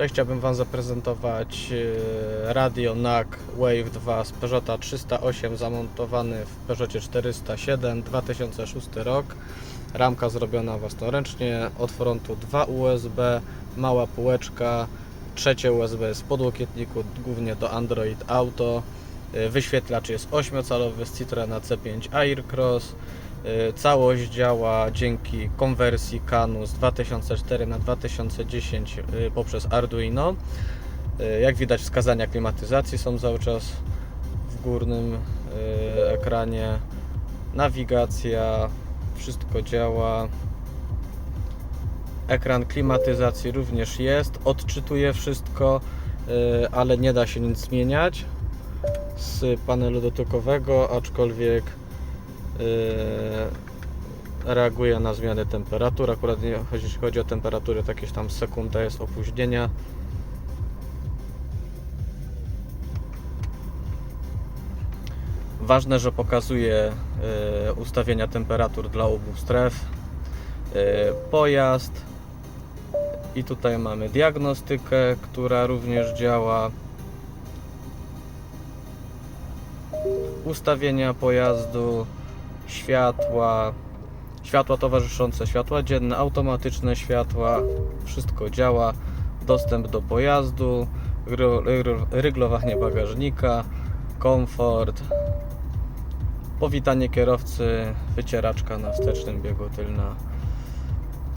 Cześć, chciałbym Wam zaprezentować e, radio NAC Wave 2 z Peugeota 308 zamontowany w Peugeotie 407 2006 rok. Ramka zrobiona własnoręcznie, od frontu 2 USB, mała półeczka, trzecie USB z podłokietniku głównie do Android Auto. E, Wyświetlacz jest 8-calowy z Citroena C5 Aircross. E, Całość działa dzięki konwersji CANu z 2004 na 2010 e, poprzez Arduino. E, Jak widać wskazania klimatyzacji są cały czas w górnym ekranie. Nawigacja, wszystko działa. Ekran klimatyzacji również jest, odczytuje wszystko, ale nie da się nic zmieniać z panelu dotykowego, aczkolwiek reaguje na zmiany temperatur. Akurat jeśli chodzi o temperaturę, to jakieś tam sekunda jest opóźnienia. Ważne, że pokazuje yy, ustawienia temperatur dla obu stref. Yy, Pojazd. I tutaj mamy diagnostykę, która również działa. Ustawienia pojazdu, światła, światła towarzyszące, światła dzienne, automatyczne światła, wszystko działa. Dostęp do pojazdu, ryglowanie bagażnika, komfort, powitanie kierowcy, wycieraczka na wstecznym biegu tylna.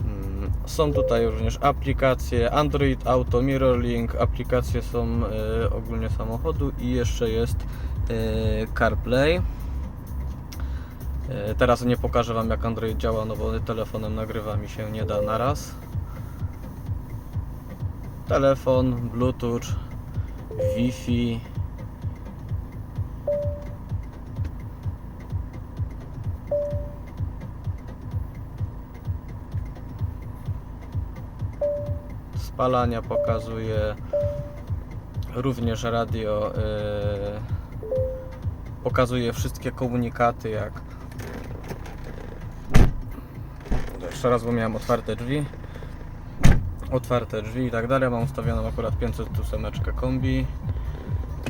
Mm, Są tutaj również aplikacje Android Auto, Mirrorlink, aplikacje są y, ogólnie samochodu i jeszcze jest y, CarPlay. E, Teraz nie pokażę Wam jak Android działa, no bo telefonem nagrywa mi się nie da naraz. Telefon, Bluetooth, Wi-Fi. Spalania pokazuje również radio. e, pokazuje wszystkie komunikaty jak jeszcze raz, bo miałem otwarte drzwi. Otwarte drzwi i tak dalej. Mam ustawioną akurat 508 kombi.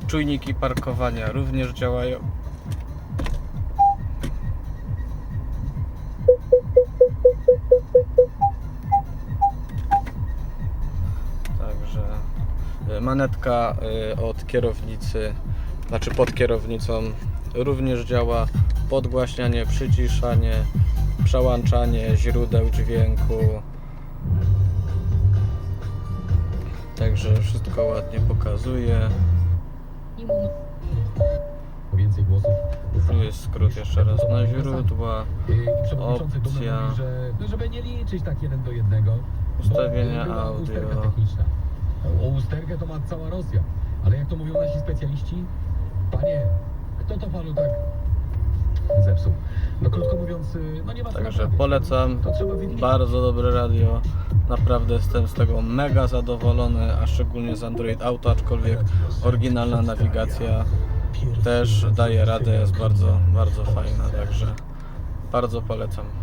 Czujniki parkowania również działają. Także y, manetka y, od kierownicy, znaczy pod kierownicą również działa. Podgłaśnianie, przyciszanie, przełączanie źródeł dźwięku. Także wszystko ładnie pokazuje. Więcej głosów. Tu jest skrót jeszcze raz na źródła. Opcja. no, żeby nie liczyć tak jeden do jednego. Ustawienia audio. O usterkę to ma cała Rosja. Ale jak to mówią nasi specjaliści? Panie, kto to panu tak No krótko mówiąc, y, no nie ma Także polecam. Bardzo dobre radio. Naprawdę jestem z tego mega zadowolony, a szczególnie z Android Auto, aczkolwiek oryginalna nawigacja też daje radę, jest bardzo, bardzo fajna, także bardzo polecam.